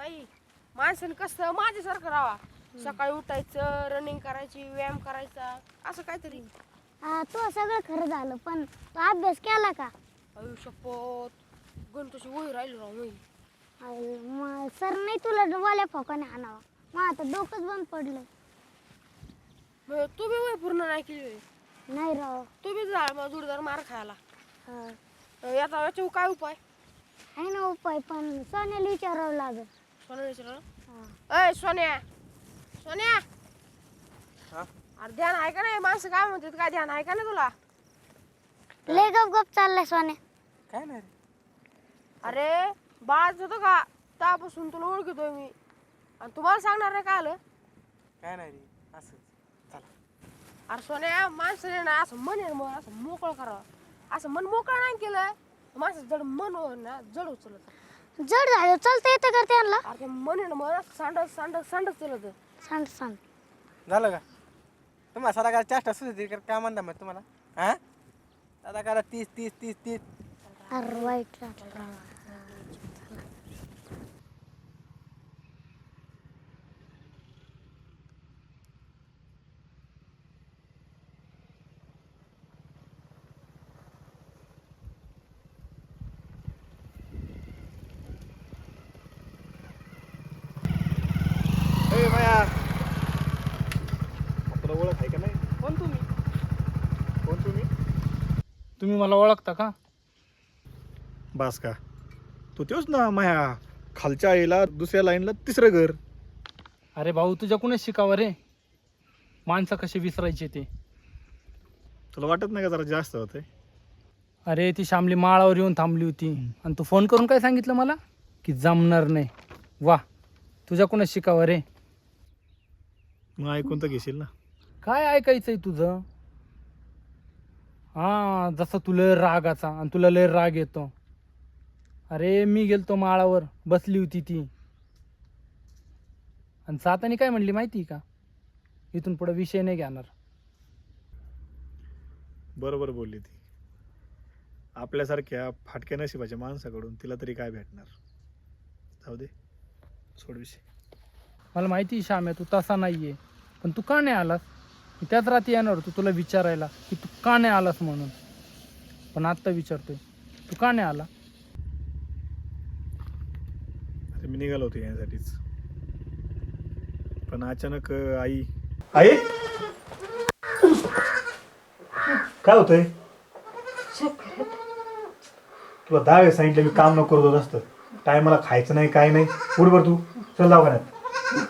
व्यसन कसं माझ्यासारखं राहा सकाळी उठायचं रनिंग करायची व्यायाम करायचा असं काहीतरी. हा तो सगळं खरं झालं पण तू अभ्यास केला का? आयुष्यपोत गणतोशी वही राहिलो राव सर नाही तुला वाल्या फोकाने आणावा. मग आता डोकंच बंद पडलं मग तू बी वय पूर्ण नाही केली होय. नाही राव. तू बी झाड मग जोरदार मार खायला. हा. याचा याच्यावर काय उपाय? आहे ना उपाय पण सोन्याला विचारावं लागेल. अय सोन्या. सोन्या. अरे ध्यान आहे का नाही? माणसं काय म्हणतात? काय ध्यान आहे का नाही तुला? लय गप गप चाललाय सोन्या. काय नाही रे. अरे बाळच होतं का? त्यापासून तुला ओळखतोय मी. आणि तुम्हाला सांगणार नाही काय आलं? काय नाही रे. असं चला. अरे सोन्या माणसाने ना असं मन आहे ना मग असं मोकळं करावं. असं मन मोकळं नाही केलं माणसं जड मन हो ना जड उचलत. जड झालं चालतं येतं का त्यांना? अरे ते आहे ना असं सांडत सांडत सांडत चलत सांग सांग. झालं का? तुम्हाला साधा करा चेष्टा सुद्धा कर काय म्हणता मग तुम्हाला. हा? साधा करा तीस तीस तीस तीस. अरे वाईट राव. ए माया तुला ओळख आहे का नाही कोण तुम्ही कोण तुम्ही तुम्ही मला ओळखता का? बास का तू तेच ना माया खालच्या आईला दुसऱ्या लाईनला तिसरं घर. अरे भाऊ तुझ्याकडूनच शिकावं रे? माणसं कशी विसरायचे ते. तुला वाटत नाही का जरा जास्त होते अरे ती श्यामली माळावर येऊन थांबली होती. आणि तू फोन करून काय सांगितलं मला? की जमणार नाही. वा तुझ्याकडूनच शिकावं रे? मग ऐकून तर घेशील ना. काय ऐकायचंय तुझं? हा जसं तुला रागाचा आणि तुला लय राग येतो. अरे मी गेलतो माळावर बसली होती ती. आणि जातानी काय म्हणली माहिती का? इथून पुढे विषय नाही घेणार. बरोबर बोलली ती. आपल्यासारख्या फाटक्या नशिबाच्या माणसाकडून तिला तरी काय भेटणार? जाऊ दे सोड विषय. मला माहिती आहे श्याम आहे तू तसा नाहीये. पण तू का नाही आलास? मी त्याच रात्री येणार होतो तुला विचारायला की तू का नाही आलास म्हणून. पण आत्ता विचारतोय तू का नाही आला? अरे मी निघालो होतो यासाठीच पण अचानक अं, आई आई? काय होतंय? तुला दहा वेळेस सांगितलं मी काम नको करत असतं टायमाला खायचं नाही काय नाही. उडवर तू. चल दवाखान्यात.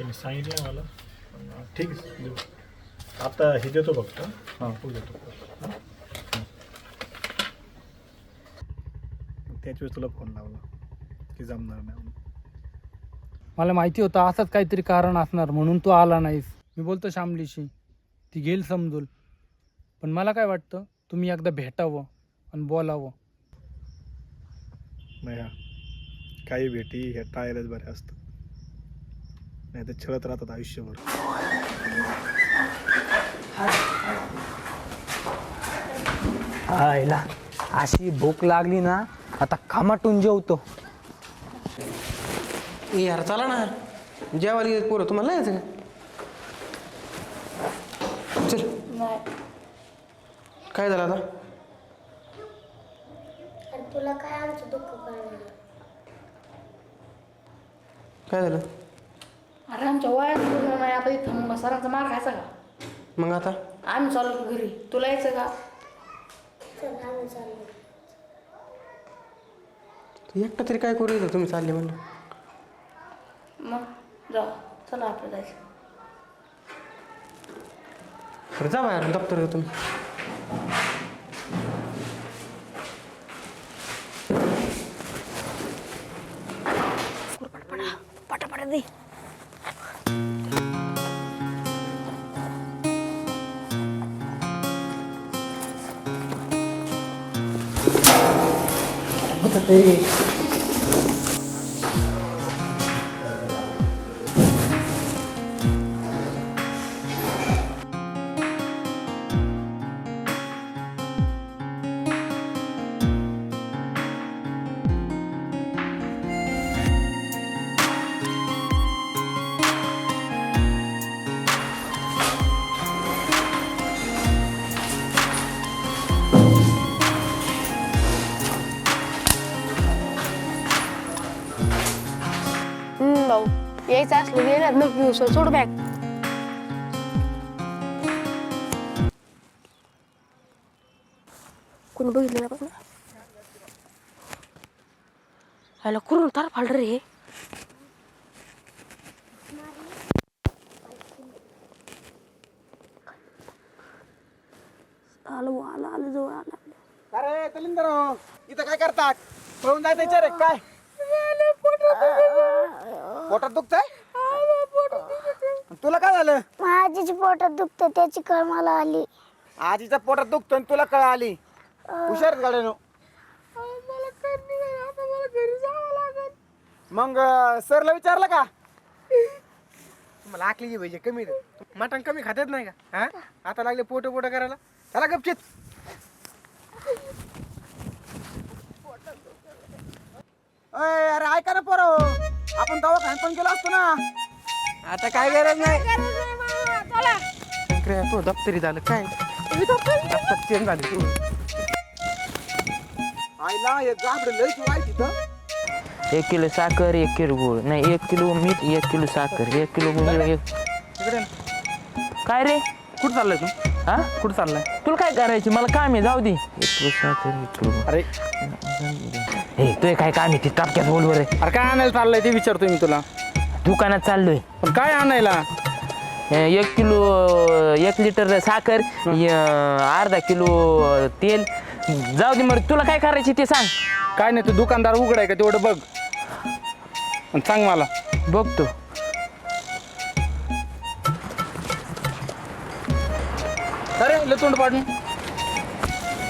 त्यांनी सांगितलं मला. ठीक आहे देऊ. आता हे देतो फक्त. हां. फुल देतो. हां? त्याच वेळेस तुला फोन लावला की जमणार नाही म्हणून. मला माहिती होतं असंच काहीतरी कारण असणार म्हणून तू आला नाहीस. मी बोलतो श्यामलीशी ती घेईल समजूल पण मला काय वाटतं तुम्ही एकदा भेटावं आणि बोलावं. नाही हा काही भेटी ह्या टाळायलाच बऱ्या असतात. नाही तर छळत राहतात आयुष्यभर. अशी भूक लागली ना आता खामाटून जेवतो. ए यार चला ना. जेवायला येत पोरं तुम्हाला नाही यायचं का? चल. काय झालं आता? अरे तुला काय आमचं दुःख काय झालं? अरे आमच्या वयात पूर्ण नाही आता इथं मग सरांचा मार खायचा का? मग आता? आम्ही चाललो घरी. तुला यायचं का? चल आम्ही चाललो. तू एकटं तरी काय करू इथं? तुम्ही चालले म्हणलं. मग जाऊ चला आपलं जायचं. बरं जा बाहेर दप्तर तुम्ही. पटापट दे. ホタテ यायचं असलं गेलं मग घेऊ सो- सोड बॅग. कोणी बघितलं ना बघ. ना ह्याला करून तार फाल रे हे. आलो आलं आलं जवळ आलं. अरे तलिंदर इथं काय करतात? पळून जायचं विचार आहे काय? पोटात दुखतंय? तुला काय झालं? माझीची पोटात दुखतं त्याची कळ मला आली. आजीच्या पोटात दुखतो आणि तुला कळ आली. हुशार गाड्यानो. मग सरला विचारलं का? तुम्हाला आकली पाहिजे कमी मटण कमी खातात नाही का? हा? आता लागले पोट पोट करायला. चला गपचित अय, अरे ऐका ना पोरो. आपण दवाखान्यात पण गेलो असतो ना. आता काय गरज नाही. तो दप्तरी झालं काय? दप्तर चेंज झाले. तू आईला हे गाबड लय शिवाय तिथं. एक किलो साखर एक किलो गुळ. नाही एक किलो मीठ एक किलो साखर एक किलो गुळ एक तिकडे. काय रे? कुठं चाललाय तू? हा? कुठं चाललाय? तुला काय करायची? मला काम आहे जाऊ दे. अरे. हे तुझे काय काम आहे? ते टापक्यात बोल बरं अरे काय आणायला चाललंय ते विचारतोय मी तुला. दुकानात चाललोय. पण काय आणायला? अं, एक किलो एक लिटर साखर अं, अर्धा किलो तेल. जाऊ दे मग तुला काय करायची ते सांग. काय नाही तू दुकानदार उघडाय का तेवढं बघ. आणि सांग मला. बघतो. अरे लय तोंड पाडून.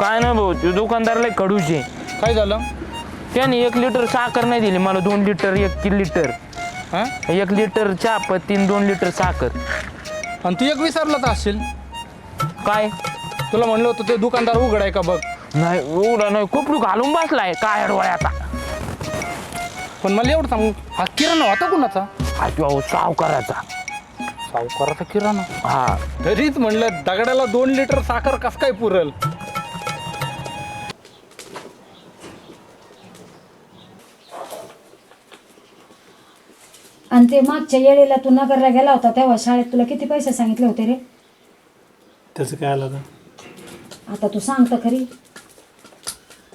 काय नाही भाऊ ते दुकानदाराला कडूचे काय झालं? त्याने एक लिटर साखर नाही दिली मला दोन लिटर एक किलो लिटर. हा? एक लिटर चहा पत्ती आणि दोन लिटर साखर. आणि तू एक विसरलाच असशील. काय? तुला म्हणलं होतं ते दुकानदार उघडाय का बघ. नाही एवढा नाही खूप घालून बसलाय काय डोळ्याचा पण मला एवढं सांगू हा किराणा होता कुणाचा? हा तो सावकाराचा. सावकाराचा किराणा. हा तरीच म्हणलं दगडाला दोन लिटर साखर कस काय पुरल? आणि ते मागच्या येळेला तू नगरला गेला होता तेव्हा शाळेत तुला किती पैसे सांगितले होते रे? त्याचं काय आलं आता? आता तू सांग तर खरी.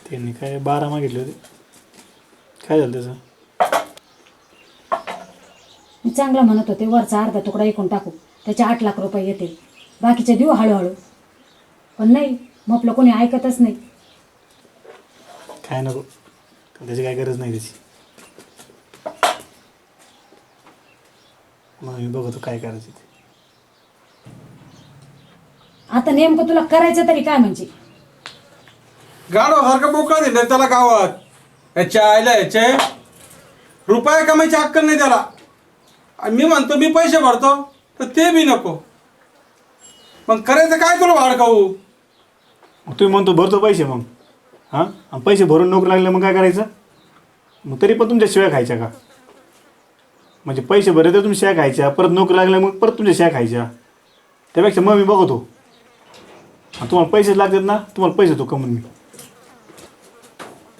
त्यांनी काय बारा मागितले होते. काय झालं त्याचं? चांगलं म्हणत होते वरचा अर्धा तुकडा ऐकून टाकू त्याचे आठ लाख रुपये येतील. बाकीचे देऊ हळूहळू. पण नाही मग आपलं कोणी ऐकतच नाही. काय नको. त्याची काय गरज नाही त्याची. मग मी बघतो काय करायचं ते. आता नेमकं तुला करायचं तरी काय म्हणजे? गाडवासारखं मोकळा दिलं त्याला गावात. याच्या आयला याचे. रुपया कमायची अक्कल नाही त्याला. आणि मी म्हणतो मी पैसे भरतो तर ते बी नको. मग करायचं काय तुला भाडकाऊ मग तुम्ही म्हणतो भरतो पैसे मग. हां? आणि पैसे भरून नोकरी लागले मग काय करायचं? मग तरी पण तुमच्या शिव्या खायच्या का? म्हणजे पैसे भरले तर तुम्ही शिव्या खायच्या परत नोकरी लागल्या मग परत तुमच्या शिव्या खायच्या. त्यापेक्षा मग मी बघतो. आणि तुम्हाला पैसे लागतात ना तुम्हाला पैसे देतो कमून मी?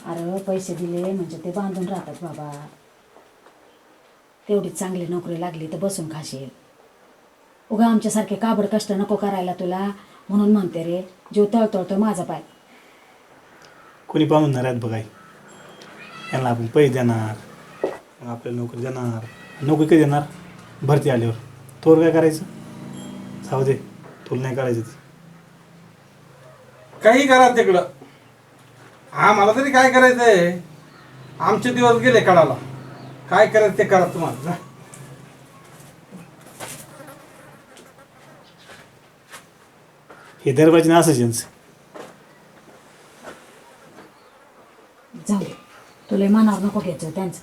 अरे पैसे दिले म्हणजे ते बांधून राहतात बाबा. तेवढीच चांगली नोकरी लागली तर बसून खाशील. उगा आमच्यासारखे काबड कष्ट नको करायला तुला म्हणून म्हणते रे जीव तळतळतो माझा पाय. कोणी पाहून आहेत बघाय यांना आपण पैसे देणार मग आपल्याला नोकरी देणार नोकरी कधी देणार? भरती आल्यावर. तोवर काय करायचं? जाऊ दे तुला नाही करायचं ते. काही करा तिकडं. हा मला तरी काय करायचंय? आमचे दिवस गेले कडाला काय करायचं ते करा तुम्हाला जा. हे दरवाजे ना असंच यांचं जाऊ दे. तुला मनावर नको घ्यायचं त्यांचं.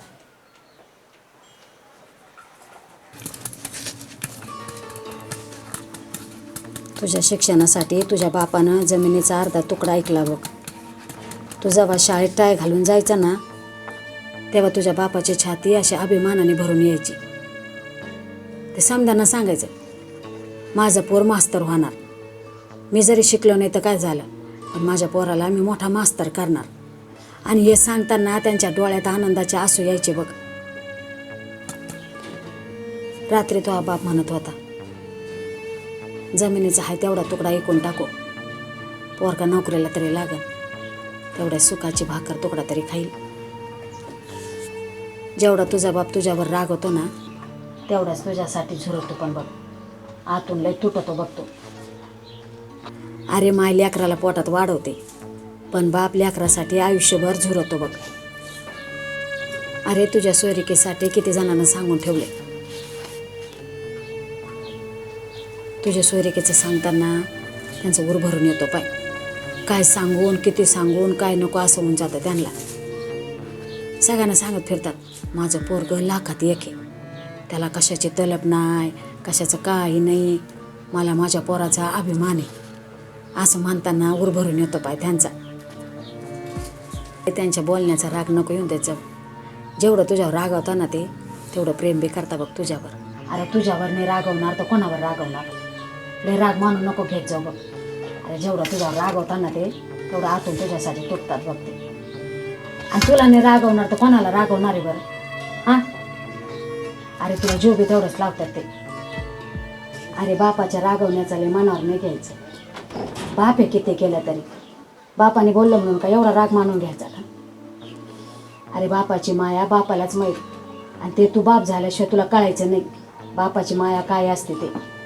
तुझ्या शिक्षणासाठी तुझ्या बापानं जमिनीचा अर्धा तुकडा ऐकला बघ. तू जेव्हा शाळेत टाय घालून जायचा ना तेव्हा तुझ्या बापाची छाती अशी अभिमानाने भरून यायची. ते समजांना सांगायचं माझं पोर मास्तर होणार. मी जरी शिकलो नाही तर काय झालं पण माझ्या पोराला मी मोठा मास्तर करणार. आणि हे सांगताना त्यांच्या डोळ्यात आनंदाचे आसू यायचे बघ. रात्री तो बाप म्हणत होता जमिनीचा आहे तेवढा तुकडा ऐकून टाकू. पोरका नोकरीला तरी लागल तेवढ्या सुखाची भाकर तुकडा तरी खाईल. जेवढा तुझा बाप तुझ्यावर रागवतो ना तेवढाच तुझ्यासाठी झुरवतो पण बघ. आतून लय तुटतो बघतो. अरे माय लेकराला पोटात वाढवते पण बाप लेकरासाठी आयुष्यभर झुरवतो बघ. अरे तुझ्या सोयरिकेसाठी किती जणांना सांगून ठेवले. तुझ्या सोयरिकेचं सांगताना त्यांचं उर भरून येतो पाय. काय सांगून किती सांगून काय नको असं होऊन जातं त्यांना. सगळ्यांना सांगत फिरतात माझं पोरग लाखात एक आहे. त्याला कशाची तलब नाही कशाचं काही नाही. मला माझ्या पोराचा अभिमान आहे. असं मानताना उरभरून येतो पाय त्यांचा. त्यांच्या बोलण्याचा राग नको येऊन त्याचं जेवढं तुझ्यावर रागवता ना ते तेवढं प्रेम बी करता बघ तुझ्यावर. अरे तुझ्यावर नाही रागवणार तर कोणावर रागवणार? लय राग मानू नको घेत जाऊ बघ. अरे जेवढं तुझ्यावर रागवता ना ते तेवढं आतून तुझ्यासाठी तुटतात बघ ते. आणि तुला नाही रागवणार तर कोणाला रागवणार आहे बरं? हां? अरे तुला जोबे तेवढंच लावतात ते. अरे बापाच्या रागवण्याचा लय मनावर नाही घ्यायचं. बाप आहे किती केलं तरी. बापाने बोललं म्हणून का एवढा राग मानून घ्यायचा का? अरे बापाची माया बापालाच माहीत. आणि ते तू बाप झाल्याशिवाय तुला कळायचं नाही. बापाची माया काय असते ते?